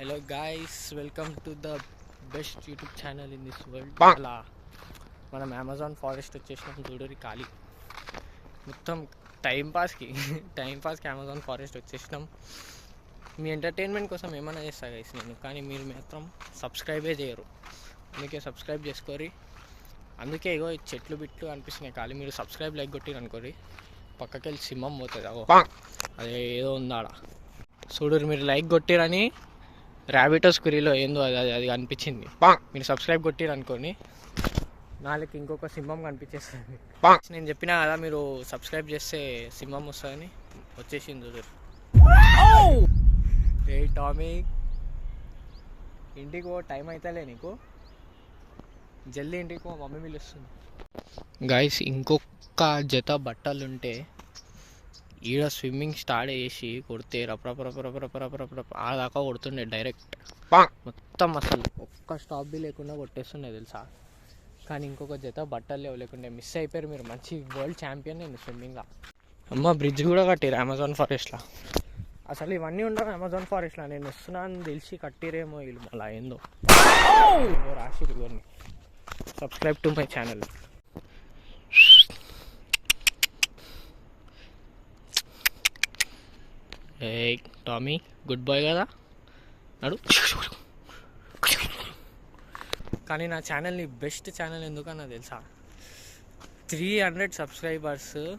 Hello guys welcome to the best YouTube channel in this world. అలా మనం Amazon forest వచ్చేసినాం. చూడరి ఖాళీ. మొత్తం టైం పాస్కి టైం పాస్కి అమెజాన్ ఫారెస్ట్ వచ్చేసినాం. మీ ఎంటర్టైన్మెంట్ కోసం ఏమైనా చేస్తా గైస్ నేను. కానీ మీరు మాత్రం సబ్స్క్రైబే చేయరు. అందుకే సబ్స్క్రైబ్ చేసుకోరి. అందుకే ఇగో చెట్లు బిట్లు అనిపిస్తున్నాయి ఖాళీ. మీరు సబ్స్క్రైబ్ లైక్ కొట్టిరు అనుకోరి. పక్కకి వెళ్ళి సింహం పోతుంది అగో. అదే ఏదో ఉందాడ. చూడరు మీరు లైక్ కొట్టిరని ర్యాబిటో స్క్రీలో ఏందో అది అది అది కనిపించింది. Bang. మీరు సబ్స్క్రైబ్ కొట్టిరు అనుకోని నాలుగు ఇంకొక సింహం కనిపించేస్తుంది. నేను చెప్పినా కదా మీరు సబ్స్క్రైబ్ చేస్తే సింహం వస్తుందని? వచ్చేసింది చూడరు ఏ టామీ. ఇంటికి పో టైం అవుతలే నీకు. జల్దీ ఇంటికి పో మమ్మీ పిలుస్తుంది. గైస్ ఇంకొక జత బట్టలు ఉంటే ఈడ స్విమ్మింగ్ స్టార్ట్ చేసి కొడితే ఆ దాకా కొడుతుండే డైరెక్ట్. మొత్తం అసలు ఒక్క స్టాప్ బి లేకుండా కొట్టేస్తుండే తెలుసా? కానీ ఇంకొక జత బట్టలు లేవు మిస్ అయిపోయారు మీరు. మంచి వరల్డ్ ఛాంపియన్ నేను స్విమ్మింగ్లో. అమ్మ బ్రిడ్జ్ కూడా కట్టిరు అమెజాన్ ఫారెస్ట్లో అసలు ఇవన్నీ ఉండవు అమెజాన్ ఫారెస్ట్లో నేను వస్తున్నాను తెలిసి కట్టిరేమో వీళ్ళు. అలా ఏందో. ఇవన్నీ. సబ్స్క్రైబ్ టు మై ఛానల్ ఏ టామీ గుడ్ బాయ్ కదా? నడు. కానీ నా ఛానల్ని బెస్ట్ ఛానల్ ఎందుకన్నా తెలుసా? Three hundred subscribers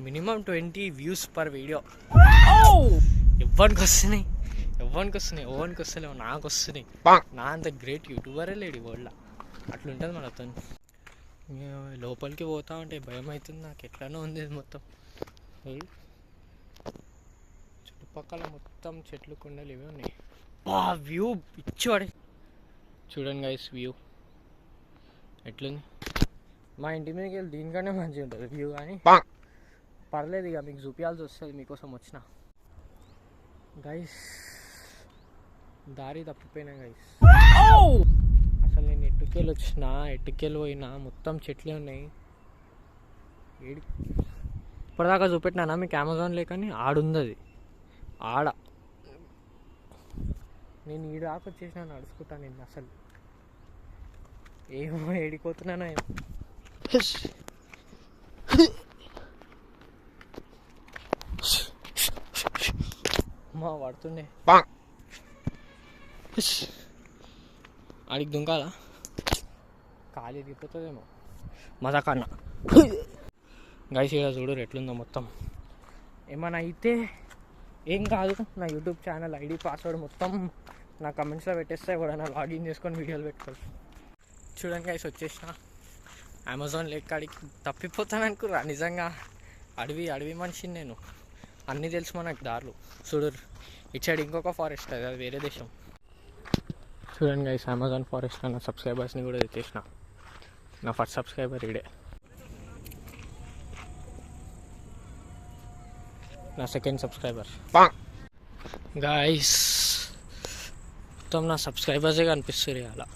minimum twenty views per video. ఎవరికి వస్తున్నాయి ఎవరికి వస్తున్నాయి ఎవరికి వస్తలేవు నాకు వస్తున్నాయి నా అంత గ్రేట్ యూట్యూబరే లేడు ఈ వరల్డ్లో. అట్లుంటుంది మనతో లోపలికి పోతా ఉంటే భయం అవుతుంది నాకు. ఎట్లానో ఉంది మొత్తం. చుట్టుపక్కల మొత్తం చెట్లు కొండలు ఇవి ఉన్నాయి. ఆ వ్యూ పిచ్చివాడే చూడండి గైస్ వ్యూ. ఎట్లుంది? మా ఇంటి మీదకి వెళ్ళి దీనికన్నా మంచిగా ఉంటుంది వ్యూ కానీ. పర్లేదు ఇక మీకు చూపించాల్సి వస్తుంది మీకోసం వచ్చిన. గైస్ దారి తప్పిపోయినా గైస్ అసలు నేను ఎట్టుకెళ్ళి వచ్చిన ఎట్టుకెళ్ళి పోయినా మొత్తం చెట్లే ఉన్నాయి. ఏడి ఇప్పటిదాకా చూపెట్టినా మీకు అమెజాన్ లేకని? ఆడుంది అది ఆడ. నేను ఈడ దాకా వచ్చేసిన నడుచుకుంటా నేను అసలు. ఏమో ఏడిపోతున్నానో మా పడుతుండే. ఆడికి దుంకాలా? ఖాళీ దిగిపోతుందేమో మజా కన్నా గైస్ ఇక్కడ చూడు ఎట్లుందో మొత్తం. ఏమైనా అయితే ఏం కాదు నా యూట్యూబ్ ఛానల్ ఐడి పాస్వర్డ్ మొత్తం నా కమెంట్స్లో పెట్టేస్తే ఎవరైనా లాగిన్ చేసుకొని వీడియోలు పెట్టుకోవచ్చు. చూడండి గైస్ వచ్చేసిన. అమెజాన్ లేక్ కాడికి తప్పిపోతాను అనుకురా నిజంగా అడవి అడవి మనిషిని నేను. అన్నీ తెలుసు మనకు దారులు. చూడరు ఇటు సైడ్ ఇంకొక ఫారెస్ట్ అది అది వేరే దేశం. చూడండి గైస్ అమెజాన్ ఫారెస్ట్లో నా సబ్స్క్రైబర్స్ని కూడా తెచ్చేసిన. నా ఫస్ట్ సబ్స్క్రైబర్ ఇడే. నా సెకండ్ సబ్స్క్రైబర్. గాయస్ మొత్తం నా సబ్స్క్రైబర్సే కనిపిస్తారు అలా